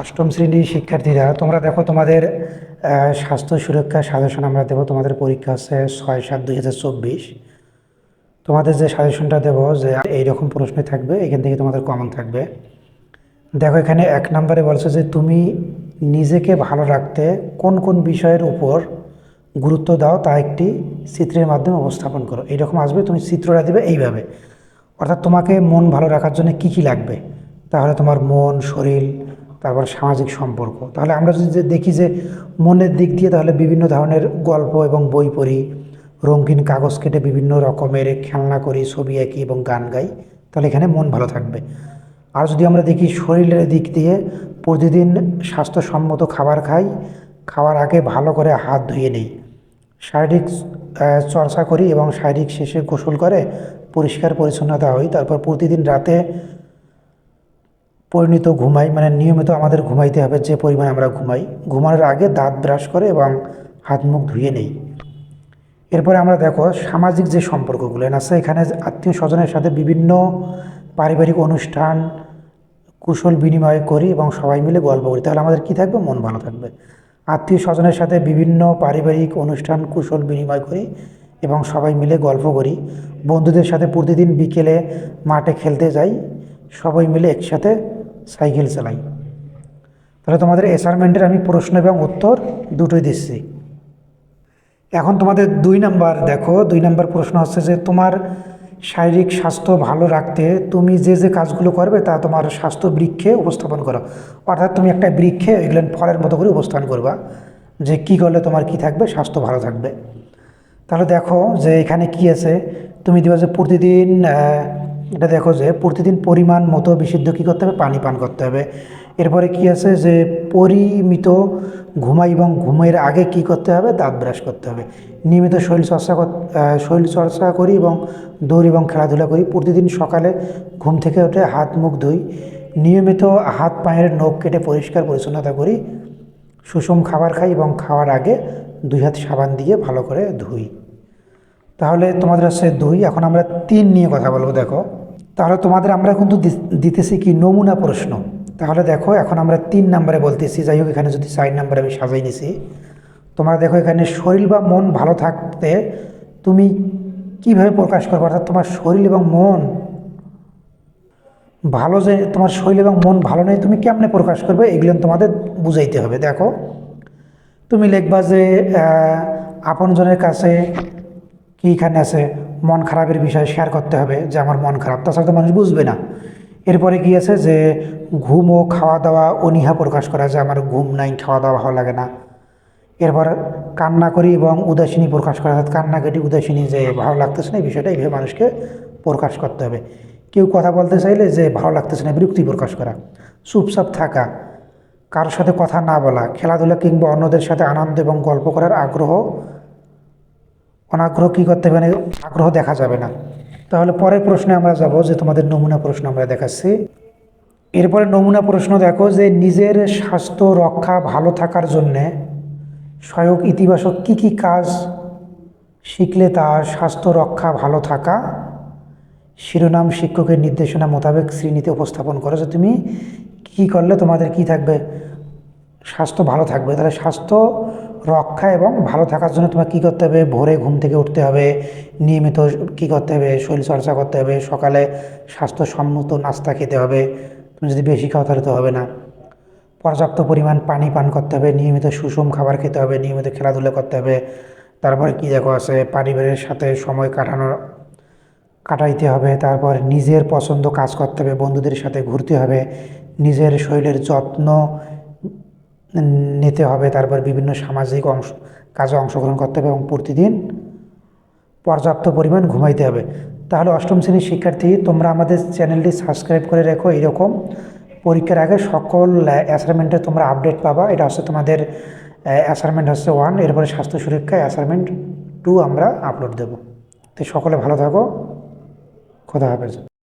অষ্টম শ্রেণির শিক্ষার্থীরা, তোমরা দেখো তোমাদের স্বাস্থ্য সুরক্ষা সাজেশন আমরা দেবো। তোমাদের পরীক্ষা আছে ছয় সাত দুই হাজার চব্বিশ। তোমাদের যে সাজেশনটা দেবো যে এইরকম প্রশ্ন থাকবে, এখান থেকে তোমাদের কমন থাকবে। দেখো এখানে এক নম্বরে বলছে যে তুমি নিজেকে ভালো রাখতে কোন কোন বিষয়ের উপর গুরুত্ব দাও তা একটি চিত্রের মাধ্যমে উপস্থাপন করো। এইরকম আসবে, তুমি চিত্রটা দেবে এইভাবে। অর্থাৎ তোমাকে মন ভালো রাখার জন্য কী কী লাগবে? তাহলে তোমার মন, শরীর তারপর সামাজিক সম্পর্ক। তাহলে আমরা যদি দেখি যে মনের দিক দিয়ে তাহলে বিভিন্ন ধরনের গল্প এবং বই পড়ি, রঙিন কাগজ কেটে বিভিন্ন রকমের খেলনা করি, ছবি আঁকি এবং গান গাই, তাহলে এখানে মন ভালো থাকবে। আর যদি আমরা দেখি শরীরের দিক দিয়ে প্রতিদিন স্বাস্থ্যসম্মত খাবার খাই, খাওয়ার আগে ভালো করে হাত ধুয়ে নেই। শারীরিক চর্চা করি এবং শারীরিক শেষে গোসল করে, পরিষ্কার পরিচ্ছন্নতা হই, তারপর প্রতিদিন রাতে পরিণত ঘুমাই মানে নিয়মিত আমাদের ঘুমাইতে হবে, যে পরিমাণে আমরা ঘুমাই। ঘুমানোর আগে দাঁত ব্রাশ করে এবং হাত মুখ ধুয়ে নেই। এরপরে আমরা দেখো সামাজিক যে সম্পর্কগুলো আছে এখানে আত্মীয় স্বজনের সাথে বিভিন্ন পারিবারিক অনুষ্ঠান, কুশল বিনিময় করি এবং সবাই মিলে গল্প করি। তাহলে আমাদের কী থাকবে? মন ভালো থাকবে। আত্মীয় স্বজনের সাথে বিভিন্ন পারিবারিক অনুষ্ঠান, কুশল বিনিময় করি এবং সবাই মিলে গল্প করি। বন্ধুদের সাথে প্রতিদিন বিকেলে মাঠে খেলতে যাই। সবাই মিলে একসাথে সাইকেল চালাই। তাহলে তোমাদের অ্যাসাইনমেন্টের আমি প্রশ্ন এবং উত্তর দুটোই দিচ্ছি। এখন তোমাদের দুই নাম্বার দেখো, দুই নাম্বার প্রশ্ন হচ্ছে যে তোমার শারীরিক স্বাস্থ্য ভালো রাখতে তুমি যে যে কাজগুলো করবে তা তোমার স্বাস্থ্য বৃক্ষে উপস্থাপন করো। অর্থাৎ তুমি একটা বৃক্ষে এগুলো ফলের মতো করে উপস্থাপন করবা, যে কি করলে তোমার কি থাকবে, স্বাস্থ্য ভালো থাকবে। তাহলে দেখো যে এখানে কি আছে, তুমি দিবা যে প্রতিদিন এটা দেখো যে প্রতিদিন পরিমাণ মতো বিশুদ্ধ কী করতে হবে? পানি পান করতে হবে। এরপরে কি আছে যে পরিমিত ঘুমাই এবং ঘুমের আগে কি করতে হবে? দাঁত ব্রাশ করতে হবে। নিয়মিত শরীর চর্চা শরীর চর্চা করি এবং দৌড় এবং খেলাধুলা করি। প্রতিদিন সকালে ঘুম থেকে উঠে হাত মুখ ধুই। নিয়মিত হাত পায়ের নখ কেটে পরিষ্কার পরিচ্ছন্নতা করি। সুষম খাবার খাই এবং খাওয়ার আগে দুই হাত সাবান দিয়ে ভালো করে ধুই। তাহলে তোমাদের হচ্ছে দুই। এখন আমরা তিন নিয়ে কথা বলব, দেখো। তাহলে তোমাদের আমরা কিন্তু দিতেছি কি নমুনা প্রশ্ন। তাহলে দেখো, এখন আমরা তিন নাম্বারে বলতেছি, যাই হোক এখানে যদি চার নাম্বারে আমি সাজাই নিছি। তোমরা দেখো এখানে শরীর বা মন ভালো থাকতে তুমি কীভাবে প্রকাশ করবে? অর্থাৎ তোমার শরীর এবং মন ভালো যে, তোমার শরীর এবং মন ভালো নেই, তুমি কেমনে প্রকাশ করবে? এগুলো তোমাদের বুঝাইতে হবে। দেখো, তুমি লিখবা যে আপনজনের কাছে কি এখানে আছে? মন খারাপের বিষয়ে শেয়ার করতে হবে যে আমার মন খারাপ। তাছাড়া তো মানুষ বুঝবে না। এরপরে কি আছে যে ঘুম ও খাওয়া দাওয়া অনীহা প্রকাশ করা যে আমার ঘুম নাই, খাওয়া দাওয়া ভালো লাগে না। এরপর কান্না করি এবং উদাসীনী প্রকাশ করা, অর্থাৎ কান্না কান্নাকাটি, উদাসীনী যে ভালো লাগতেছে না, এই বিষয়টা, এইভাবে মানুষকে প্রকাশ করতে হবে। কেউ কথা বলতে চাইলে যে ভালো লাগতেছে না, বিরক্তি প্রকাশ করা। চুপচাপ থাকা, কারোর সাথে কথা না বলা, খেলাধুলা কিংবা অন্যদের সাথে আনন্দ এবং গল্প করার আগ্রহ অনাগ্রহ কী করতে হবে না, আগ্রহ দেখা যাবে না। তাহলে পরের প্রশ্নে আমরা যাব যে তোমাদের নমুনা প্রশ্ন আমরা দেখাচ্ছি। এরপরে নমুনা প্রশ্ন দেখো যে নিজের স্বাস্থ্য রক্ষা ভালো থাকার জন্যে সহায়ক ইতিবাচক কি কি কাজ শিখলে তার স্বাস্থ্য রক্ষা ভালো থাকা? শিরোনাম শিক্ষকের নির্দেশনা মোতাবেক শ্রেণীতে উপস্থাপন করো যে তুমি কী করলে তোমাদের কি থাকবে? স্বাস্থ্য ভালো থাকবে। তাহলে স্বাস্থ্য রক্ষা এবং ভালো থাকার জন্য তোমার কী করতে হবে? ভোরে ঘুম থেকে উঠতে হবে। নিয়মিত কী করতে হবে? শরীর চর্চা করতে হবে। সকালে স্বাস্থ্যসম্মত নাস্তা খেতে হবে। তুমি যদি বেশি খাও তাহলে তো হবে না। পর্যাপ্ত পরিমাণ পানি পান করতে হবে। নিয়মিত সুষম খাবার খেতে হবে। নিয়মিত খেলাধুলা করতে হবে। তারপরে কী দেখো আছে? পরিবারের সাথে সময় কাটানোর কাটাইতে হবে। তারপর নিজের পছন্দ কাজ করতে হবে। বন্ধুদের সাথে ঘুরতে হবে। নিজের শরীরের যত্ন নিতে হবে, তারপর বিভিন্ন সামাজিক অংশ, কাজে অংশগ্রহণ করতে হবে এবং প্রতিদিন পর্যাপ্ত পরিমাণ ঘুমাইতে হবে। তাহলে অষ্টম শ্রেণির শিক্ষার্থী, তোমরা আমাদের চ্যানেলটি সাবস্ক্রাইব করে রেখো। এরকম পরীক্ষার আগে সকল অ্যাসাইনমেন্টে তোমরা আপডেট পাবা। এটা হচ্ছে তোমাদের অ্যাসাইনমেন্ট হচ্ছে ওয়ান এরপরে স্বাস্থ্য সুরক্ষা অ্যাসাইনমেন্ট টু আমরা আপলোড দেবো। তো সকলে ভালো থাকো। খোদা হাফেজ।